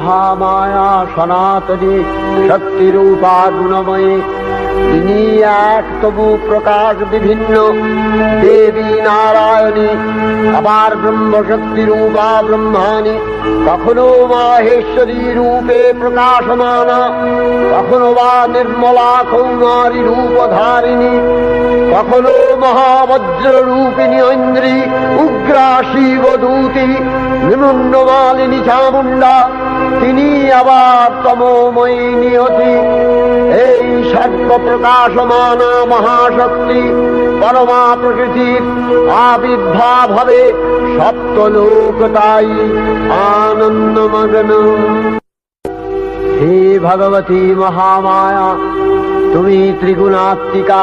মহামায়া সনাতনী শক্তিরূপা গুণময়ী। তিনি এক তবু প্রকাশ বিভিন্ন। দেবী নারায়ণী, আবার ব্রহ্মশক্তি রূপা ব্রহ্মাণী। কখনো মাহেশ্বরী রূপে প্রকাশমানা। কখনো বা নির্মলা কৌমারী রূপধারিণী। কখনো মহাবজ্র রূপিণী ঐন্দ্রী উগ্রা শিবদূতি নিমুন্নমালিনী চামুণ্ডা, তিনি আবার তমোময়ী নিয়তি এই সর্ব প্রকাশমানা মহাশক্তি পরমা প্রকৃতির আবির্ভাব হবে সপ্তলোক তাই আনন্দমগ্ন। হে ভগবতী মহামায়া, তুমি ত্রিগুণাত্মিকা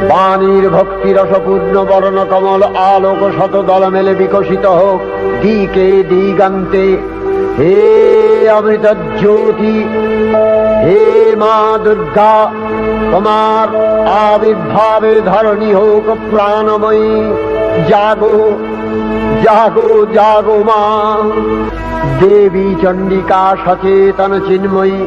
বাণীর ভক্তি রসপূর্ণ বর্ণ কমল আলোক শত দল মেলে বিকশিত হোক। দিকে দিগান্তে। হে অমৃত জ্যোতি, হে মা দুর্গা, তোমার আবির্ভাবে ধরণী হোক প্রাণময়ী। জাগো জাগো জাগো মা। দেবী চণ্ডিকা সচেতন চিন্ময়ী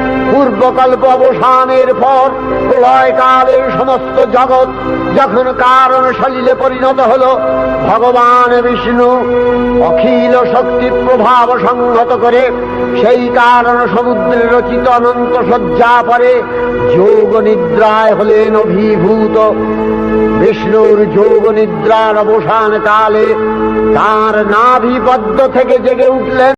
পূর্বকল্প অবসানের পর প্রলয়কালের সমস্ত জগৎ যখন কারণ সলিলে পরিণত হল, ভগবান বিষ্ণু অখিল শক্তি প্রভাব সংহত করে সেই কারণ সমুদ্রে রচিত অনন্ত শয্যা পরে যোগ নিদ্রায় হলেন অভিভূত। বিষ্ণুর যোগ নিদ্রার অবসান কালে তার নাভিপদ্ম থেকে জেগে উঠলেন